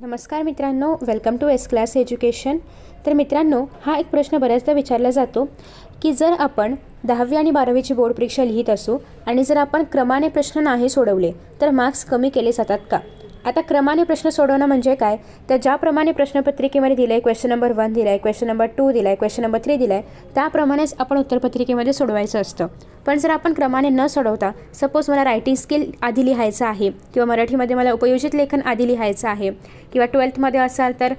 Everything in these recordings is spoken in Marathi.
नमस्कार मित्रांनो welcome to S class education तर मित्रांनो हा एक प्रश्न बऱ्याचदा विचारला जातो की जर आपण दहावी आणि बारावीची बोर्ड परीक्षा लिहित असू आणि जर आपण क्रमाने प्रश्न नाही सोडवले तर मार्क्स कमी केले जातात का? आता क्रमाने प्रश्न सोडवणं म्हणजे काय? तर ज्याप्रमाणे प्रश्नपत्रिकेमध्ये दिलं आहे क्वेश्चन नंबर वन दिला आहे क्वेश्चन नंबर टू दिला आहे क्वेश्चन नंबर थ्री दिला आहे त्याप्रमाणेच आपण उत्तरपत्रिकेमध्ये सोडवायचं असतं. पण जर आपण क्रमाने न सोडवता सपोज मला रायटिंग स्किल आधी लिहायचं आहे किंवा मराठीमध्ये मला उपयोजित लेखन आधी लिहायचं आहे किंवा ट्वेल्थमध्ये असाल तर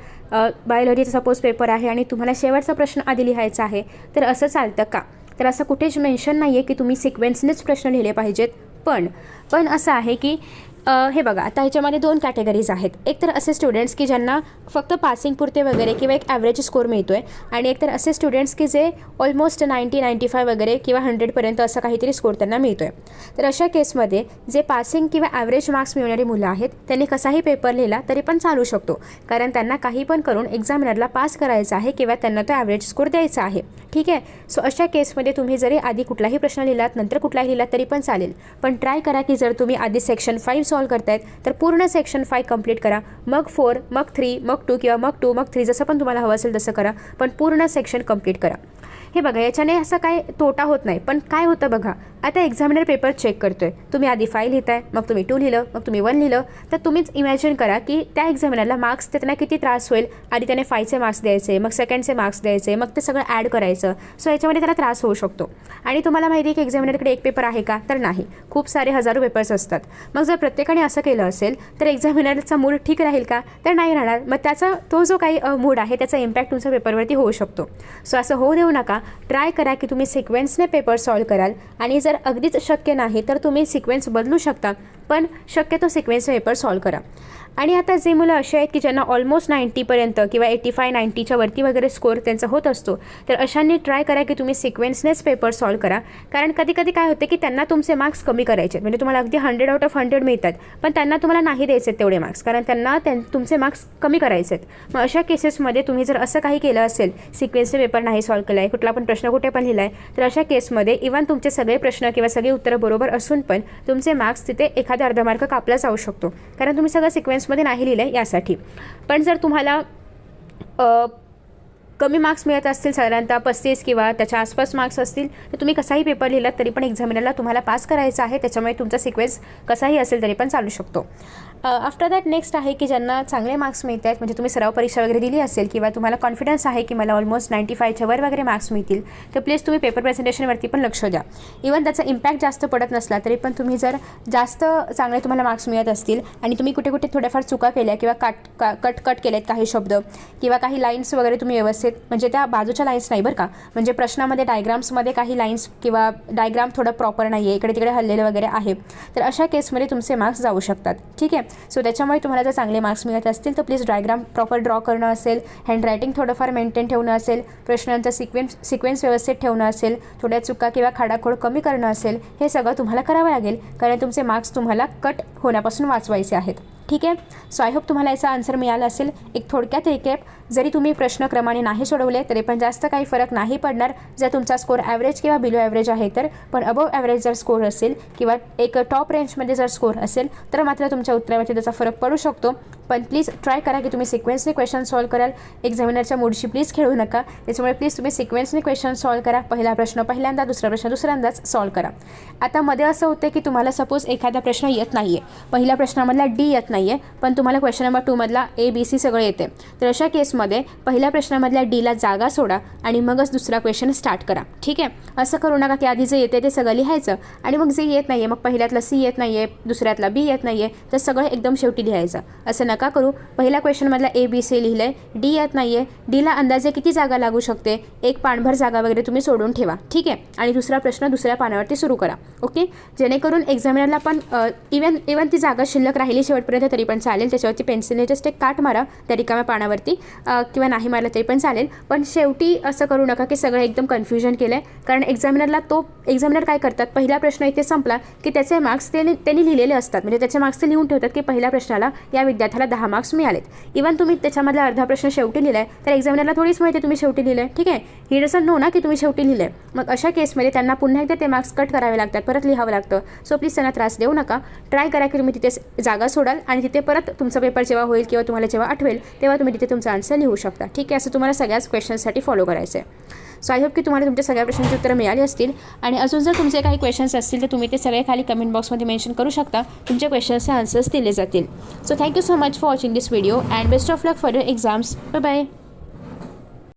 बायोलॉजीचा सपोज पेपर आहे आणि तुम्हाला शेवटचा प्रश्न आधी लिहायचा आहे तर असं चालतं का? तर असं कुठेच मेन्शन नाही आहे की तुम्ही सिक्वेन्सनेच प्रश्न लिहिले पाहिजेत. पण पण असं आहे की हे बघा आता ह्याच्यामध्ये दोन कॅटेगरीज आहेत. एक तर असे स्टुडंट्स की ज्यांना फक्त पासिंग पुरते वगैरे किंवा एक ॲव्हरेज स्कोर मिळतो आहे आणि एक तर असे स्टुडंट्स की जे ऑलमोस्ट नाईंटी नाईंटी फाय वगैरे किंवा हंड्रेडपर्यंत असं काहीतरी स्कोर त्यांना मिळतो आहे तर अशा केसमध्ये जे पासिंग किंवा ॲव्हरेज मार्क्स मिळणारी मुलं आहेत त्यांनी कसाही पेपर लिहिला तरी पण चालू शकतो. कारण त्यांना काही पण करून एक्झामिनरला पास करायचा आहे किंवा त्यांना तो ॲव्हरेज स्कोर द्यायचा आहे. ठीक आहे? सो अशा केसमध्ये तुम्ही जरी आधी कुठलाही प्रश्न लिहिलात नंतर कुठलाही लिहिलात तरी पण चालेल. पण ट्राय करा की जर तुम्ही आधी सेक्शन फाईव्ह सॉल्व करतायत तर पूर्ण सेक्शन फाईव्ह कंप्लीट करा. मग फोर मग थ्री मग टू किंवा मग टू मग थ्री जसं पण तुम्हाला हवं असेल तसं करा पण पूर्ण सेक्शन कंप्लीट करा. हे बघा याच्याने असं काय तोटा होत नाही. पण काय होतं बघा आता एक्झामिनर पेपर चेक करतोय. तुम्ही आधी फाय लिहिताय मग तुम्ही टू लिहिलं मग तुम्ही वन लिहिलं. तर तुम्हीच इमॅजिन करा की त्या एक्झामिनरला मार्क्स त्यांना किती त्रास होईल आधी त्याने फायचे मार्क्स द्यायचे मग सेकंडचे मार्क्स द्यायचे मग ते सगळं ॲड करायचं. सो याच्यामध्ये त्याला त्रास होऊ शकतो. आणि तुम्हाला माहिती आहे की एक्झामिनरकडे एक पेपर आहे का? तर नाही. खूप सारे हजारो पेपर्स असतात. मग जर प्रत्येकाने असं केलं असेल तर एक्झामिनरचा मूड ठीक राहील का? तर नाही राहणार. मग त्याचा तो जो काही मूड आहे त्याचा इम्पॅक्ट तुमच्या पेपरवरती होऊ शकतो. सो असं होऊ देऊ नका. ट्राय करा की तुम्ही सिक्वेन्सने पेपर सॉल्व कराल. आणि जर अगदीच शक्य नाही तर तुम्ही सिक्वेन्स बदलू शकता पण शक्यतो सिक्वेन्स पेपर सॉल्व करा. आणि आता जे मुलं असे आहेत की ज्यांना ऑलमोस्ट नाईंटीपर्यंत किंवा एटी फाय नाईंटीच्या वरती वगैरे स्कोअर त्यांचा होत असतो तर अशांनी ट्राय करा की तुम्ही सिक्वेन्सनेच पेपर सॉल्व करा. कारण कधी कधी काय होते की त्यांना तुमचे मार्क्स कमी करायचे आहेत. म्हणजे तुम्हाला अगदी हंड्रेड आउट ऑफ हंड्रेड मिळतात पण त्यांना तुम्हाला नाही द्यायचे आहेत तेवढे मार्क्स कारण त्यांना त्यां तुमचे मार्क्स कमी करायचे आहेत. मग अशा केसेसमध्ये तुम्ही जर असं काही केलं असेल सिक्वेन्सचे पेपर नाही सॉल्व केला आहे कुठला पण प्रश्न कुठे पण लिहिला आहे तर अशा केसमध्ये इव्हन तुमचे सगळे प्रश्न किंवा सगळे उत्तरं बरोबर असून पण तुमचे मार्क्स तिथे एखादा अर्धा मार्क कापला जाऊ शकतो. कारण तुम्ही सगळं सिक्वेन्स सिक्वेन्समध्ये नाही लिहिलं आहे यासाठी. पण जर तुम्हाला कमी मार्क्स मिळत असतील साधारणतः पस्तीस किंवा त्याच्या आसपास मार्क्स असतील तर तुम्ही कसाही पेपर लिहिलात तरी पण एक्झामिनरला तुम्हाला पास करायचा आहे. त्याच्यामुळे तुमचा सिक्वेन्स कसाही असेल तरी पण चालू शकतो. आफ्टर दॅट नेक्स्ट आहे की ज्यांना चांगले मार्क्स मिळत आहेत म्हणजे तुम्ही सराव परीक्षा वगैरे दिली असेल किंवा तुम्हाला कॉन्फिडन्स आहे की मला ऑलमोस्ट नाईंटी फायच्या वर वगैरे मार्क्स मिळतील तर प्लीज तुम्ही पेपर प्रेझेंटेशनवरती पण लक्ष द्या. इवन त्याचा इम्पॅक्ट जास्त पडत नसला तरी पण तुम्ही जर जास्त चांगले तुम्हाला मार्क्स मिळत असतील आणि तुम्ही कुठे कुठे थोड्याफार चुका केल्या किंवा काट का कट कट केलेत काही शब्द किंवा काही लाईन्स वगैरे तुम्ही व्यवस्थित म्हणजे त्या बाजूच्या लाईन्स नाही बरं का म्हणजे प्रश्नामध्ये डायग्राम्समध्ये काही लाईन्स किंवा डायग्राम थोडं प्रॉपर नाही आहे इकडे तिकडे हल्लेलं वगैरे आहे तर अशा केसमध्ये तुमचे मार्क्स जाऊ शकतात. ठीक आहे? सो त्याच्यामुळे तुम्हाला जर चांगले मार्क्स मिळत असतील तर प्लीज डायग्राम प्रॉपर ड्रॉ करणं असेल हँडरायटिंग थोडंफार मेंटेन ठेवणं असेल प्रश्नांचा सिक्वेन्स सिक्वेन्स व्यवस्थित ठेवणं असेल थोड्या चुका किंवा खाडाखोड कमी करणं असेल हे सगळं तुम्हाला करावं लागेल कारण तुमचे मार्क्स तुम्हाला कट होण्यापासून वाचवायचे आहेत. ठीक आहे? सो आय होप तुम्हाला याचा आन्सर मिळाला असेल. एक थोडक्यात रिकॅप जरी तुम्ही प्रश्नक्रमाने नाही सोडवले तरी पण जास्त काही फरक नाही पडणार जर तुमचा स्कोर ॲव्हरेज किंवा बिलो ॲव्हरेज आहे तर. पण अबव ॲव्हरेज जर स्कोर असेल किंवा एक टॉप रेंजमध्ये जर स्कोर असेल तर मात्र तुमच्या उत्तरावरती त्याचा फरक पडू शकतो. पण प्लीज ट्राय करा की तुम्ही सिक्वेन्सने क्वेश्चन सॉल्व कराल. एक्झामिनरच्या मूडशी प्लीज खेळू नका. त्याच्यामुळे प्लीज तुम्ही सिक्वेन्सने क्वेश्चन सॉल्व करा. पहिला प्रश्न पहिल्यांदा दुसरा प्रश्न दुसऱ्यांदाच सॉल्व करा. आता मध्ये असं होतं की तुम्हाला सपोज एखादा प्रश्न येत नाही आहे पहिल्या प्रश्नामधला डी येत नाही आहे पण तुम्हाला क्वेश्चन नंबर टूमधला ए बी सी सगळं येते तर अशा केसमध्ये पहिल्या प्रश्नामधल्या डीला जागा सोडा आणि मगच दुसरा क्वेश्चन स्टार्ट करा. ठीक आहे? असं करू नका की आधी जे येते ते सगळं लिहायचं आणि मग जे येत नाही आहे मग पहिल्यातलं सी येत नाही आहे दुसऱ्यातला बी येत नाही आहे तर सगळं एकदम शेवटी लिहायचं. असं नका करू. पहिल्या क्वेश्चनमधला ए बी सी लिहिलं आहे डी येत नाही आहे डीला अंदाजे किती जागा लागू शकते? एक पाणभर जागा वगैरे तुम्ही सोडून ठेवा. ठीक आहे? आणि दुसरा प्रश्न दुसऱ्या पानावरती सुरू करा. ओके? जेणेकरून एक्झामिनरला पण इवन इवन ती जागा शिल्लक राहिली शेवटपर्यंत तरी पण चालेल. त्याच्यावरती पेन्सिलने जस्ट एक काट मारा त्या रिकाम्या पानावरती. किंवा नाही मारलं तरी पण चालेल. पण शेवटी असं करू नका की सगळं एकदम कन्फ्युजन केलं आहे कारण एक्झामिनरला तो एक्झामिनर काय करतात? पहिला प्रश्न इथे संपला की त्याचे मार्क्स त्यांनी त्यांनी लिहिलेले असतात. म्हणजे त्याचे मार्क्स ते लिहून ठेवतात की पहिल्या प्रश्नाला या विद्यार्थ्याला तुम्हाला दहा मार्क्स मिळालेत. इवन तुम्ही त्याच्यामधला अर्धा प्रश्न शेवटी लिहिला आहे तर एक्झामिनरला थोडीच माहिती तुम्ही शेवटी लिहिलं आहे ठीक आहे? ही डझंट नो ना की तुम्ही शेवटी लिहिलं आहे मग अशा केसमध्ये त्यांना पुन्हा एकदा ते मार्क्स कट करावे लागतात परत लिहावं लागतं. सो प्लीज त्यांना त्रास देऊ नका. ट्राय करा की तुम्ही तिथे जागा सोडाल आणि तिथे परत तुमचा पेपर जेव्हा होईल किंवा तुम्हाला जेव्हा आठवेल तेव्हा तुम्ही तिथे तुमचा आन्सर लिहू शकता. ठीक आहे? असं तुम्हाला सगळ्याच क्वेश्चनसाठी फॉलो करायचं आहे सो आय होप की तुम्हाला तुमच्या सगळ्या प्रश्नांची उत्तरं मिळाली असतील. आणि अजून जर तुमचे काही क्वेश्चन्स असतील तर तुम्ही ते सगळे खाली कमेंट बॉक्समध्ये मेन्शन करू शकता. तुमच्या क्वेश्चन्सचे आन्सर्स दिले जातील. So thank you so much for watching this video and best of luck for your exams bye bye